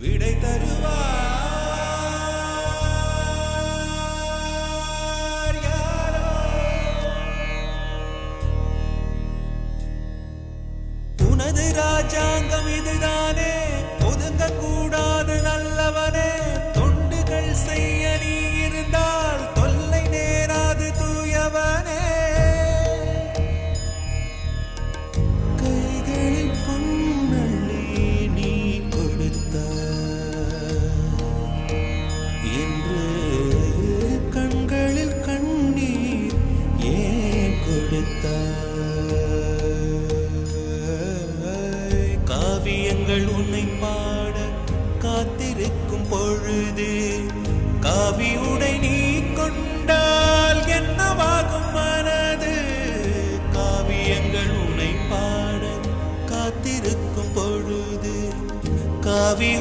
விடை தருவார் உனது ராஜாங்கம் இதுதான். எடுத்த காவியங்கள் உன்னை பாட காத்திருக்கும் பொழுது. காவி உடை நீ கொண்டால் என்னவாகும் மனது? காவியங்கள் உன்னை பாட காத்திருக்கும் பொழுது. காவி